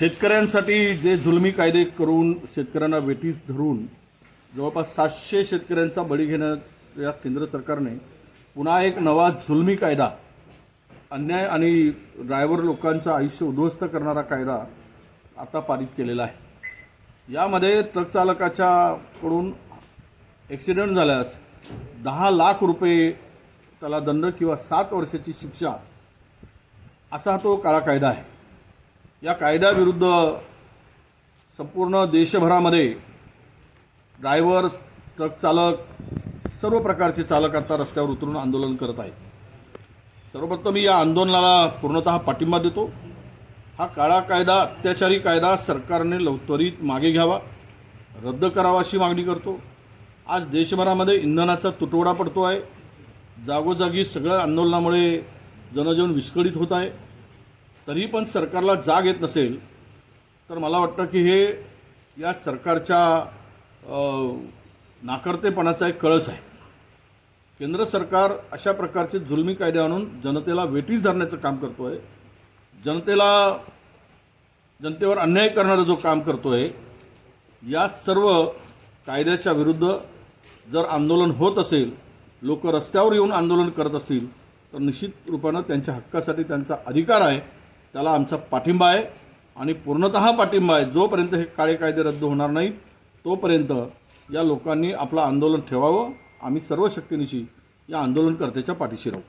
शेतकऱ्यांसाठी जे जुलमी कायदे करून शेतकऱ्यांना वेठीस धरून जवळपास सातशे शेतकऱ्यांचा बळी घेण्यात या केंद्र सरकारने पुन्हा एक नवा जुलमी कायदा अन्याय आणि ड्रायव्हर लोकांचं आयुष्य उद्ध्वस्त करणारा कायदा आता पारित केलेला आहे. यामध्ये ट्रककडून ॲक्सिडेंट झाल्यास दहा लाख रुपये त्याला दंड किंवा सात वर्षाची शिक्षा असा तो काळा कायदा आहे. या कायद्याविरुद्ध संपूर्ण देशभरामध्ये ड्रायव्हर ट्रक चालक सर्व प्रकारचे चालक आता रस्त्यावर उतरून आंदोलन करत आहेत. सर्वप्रथम मी या आंदोलनाला पूर्णतः पाठिंबा देतो. हा काळा कायदा अत्याचारी कायदा सरकारने लव त्वरित मागे घ्यावा रद्द करावा अशी मागणी करतो. आज देशभरामध्ये इंधनाचा तुटवडा पडतो आहे जागोजागी सगळ्या आंदोलनामुळे जनजीवन विस्कळीत होत आहे. तरी पण सरकारला जाग येत नसेल तर मला वाटतं की हे या सरकारच्या नाकारतेपणाचा नाकर्तेपणाचा एक कळस आहे. केंद्र सरकार अशा प्रकारचे जुलमी कायदे आणून जनतेला वेटीस धरण्याचं काम करतो आहे जनतेला जनतेवर अन्याय करणारं जो काम करतो आहे या सर्व कायद्याच्या विरुद्ध जर आंदोलन होत असेल लोक रस्त्यावर येऊन आंदोलन करत असतील तर निश्चित रूपानं त्यांच्या हक्कासाठी त्यांचा अधिकार आहे. त्याला आमचा पाठिंबा आहे आणि पूर्णतः पाठिंबा आहे. जोपर्यंत हे काळे कायदे रद्द होणार नाहीत तोपर्यंत या लोकांनी आपलं आंदोलन ठेवावं. आम्ही सर्व शक्तीनिशी या आंदोलनकर्त्याच्या पाठीशी राहू.